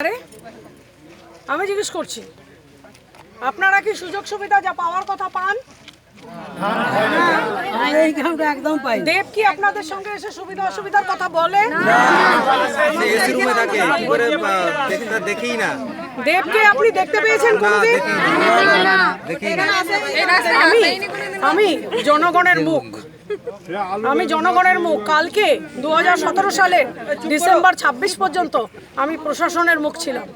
আরে আমি জিজ্ঞেস করছি আপনারা কি সুযোগ সুবিধা যা পাওয়ার কথা পান? দেব কি আপনাদের সঙ্গে এসে সুবিধা অসুবিধার কথা বলে? দেখি না। দেবকে আপনি দেখতে পেয়েছেন কোনোদিন? আমি জনগণের মুখ। আমি জনগণের মুখ। কালকে দু হাজার সতেরো সালের ডিসেম্বর ২৬ পর্যন্ত আমি প্রশাসনের মুখ ছিলাম।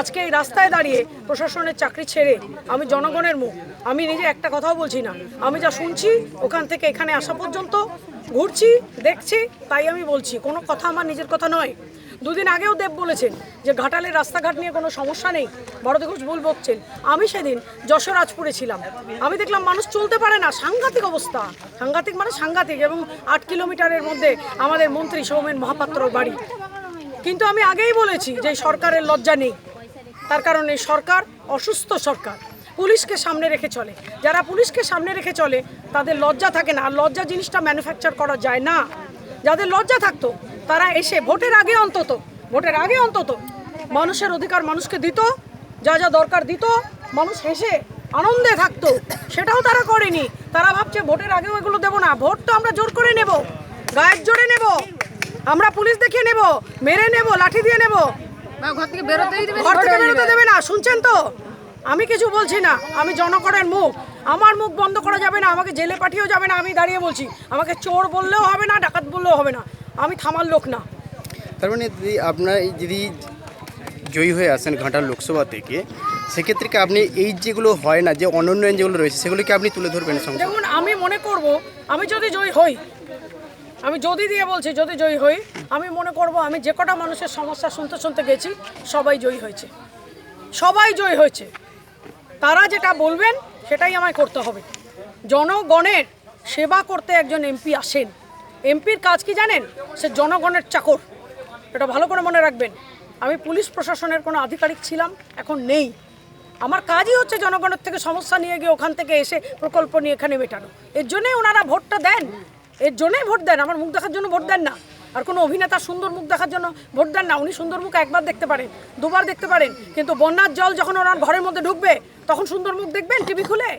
আজকে এই রাস্তায় দাঁড়িয়ে প্রশাসনের চাকরি ছেড়ে আমি জনগণের মুখ। আমি নিজে একটা কথাও বলছি না। আমি যা শুনছি, ওখান থেকে এখানে আসা পর্যন্ত ঘুরছি, দেখছি, তাই আমি বলছি। কোনো কথা আমার নিজের কথা নয়। দুদিন আগেও দেব বলেছেন যে ঘাটালের রাস্তাঘাট নিয়ে কোনো সমস্যা নেই। বড়দি ঘোষ ভুল বকছেন। আমি সেদিন যশোরাজপুরে ছিলাম। আমি দেখলাম মানুষ চলতে পারে না। সাংঘাতিক অবস্থা। সাংঘাতিক মানে সাংঘাতিক এবং আট কিলোমিটারের মধ্যে আমাদের মন্ত্রী সৌমেন মহাপাত্রর বাড়ি। কিন্তু আমি আগেই বলেছি যে সরকারের লজ্জা নেই। তার কারণে সরকার অসুস্থ সরকার। পুলিশকে সামনে রেখে চলে। যারা পুলিশকে সামনে রেখে চলে, তাদের লজ্জা থাকে না। আর লজ্জা জিনিসটা ম্যানুফ্যাকচার করা যায় না। যাদের লজ্জা থাকতো তারা এসে ভোটের আগে অন্তত ভোটের আগে অন্তত মানুষের অধিকার মানুষকে দিত যা যা দরকার দিত মানুষ হেসে আনন্দে থাকতো। সেটাও তারা করেনি। তারা ভাবছে ভোটের আগেও এগুলো দেবো না। ভোট তো আমরা জোর করে নেব। গায়ের জোরে নেব। আমরা পুলিশ দেখিয়ে নেব। মেরে নেব লাঠি দিয়ে নেব। ঘর থেকে বেরোতেই দেবে। ঘর থেকে বেরোতে দেবে না। শুনছেন তো? আমি কিছু বলছি না। আমি জনগণের মুখ। আমার মুখ বন্ধ করা যাবে না আমাকে জেলে পাঠিয়েও যাবে না আমি দাঁড়িয়ে বলছি। আমাকে চোর বললেও হবে না ডাকাত বললেও হবে না। আমি থামার লোক না। তার মানে দিদি আপনার যদি জয়ী হয়ে আসেন ঘাটাল লোকসভা থেকে সেক্ষেত্রে কি আপনি এই যেগুলো হয় না যে অনুন্নয়ন যেগুলো রয়েছে সেগুলোকে আপনি তুলে ধরবেন দেখুন আমি মনে করব আমি যদি জয়ী হই আমি যদি দিয়ে বলছি যদি জয়ী হই আমি মনে করব আমি যে কটা মানুষের সমস্যা শুনতে শুনতে গেছি সবাই জয়ী হয়েছে। সবাই জয়ী হয়েছে। তারা যেটা বলবেন, সেটাই আমায় করতে হবে। জনগণের সেবা করতে একজন এমপি আসেন। এমপির কাজ কি জানেন? সে জনগণের চাকর। এটা ভালো করে মনে রাখবেন। আমি পুলিশ প্রশাসনের কোনো আধিকারিক ছিলাম, এখন নেই। আমার কাজই হচ্ছে জনগণের থেকে সমস্যা নিয়ে গিয়ে ওখান থেকে এসে প্রকল্প নিয়ে এখানে মেটানো। এর জন্যই ওনারা ভোটটা দেন। এর জন্যই ভোট দেন। আমার মুখ দেখার জন্য ভোট দেন না। আর কোনো অভিনেতা সুন্দর মুখ দেখার জন্য ভোট দেন না, উনি সুন্দর মুখ একবার দেখতে পারেন, দুবার দেখতে পারেন। কিন্তু বন্যার জল যখন ওনার ঘরের মধ্যে ঢুকবে, তখন সুন্দর মুখ দেখবেন টিভি খুলে?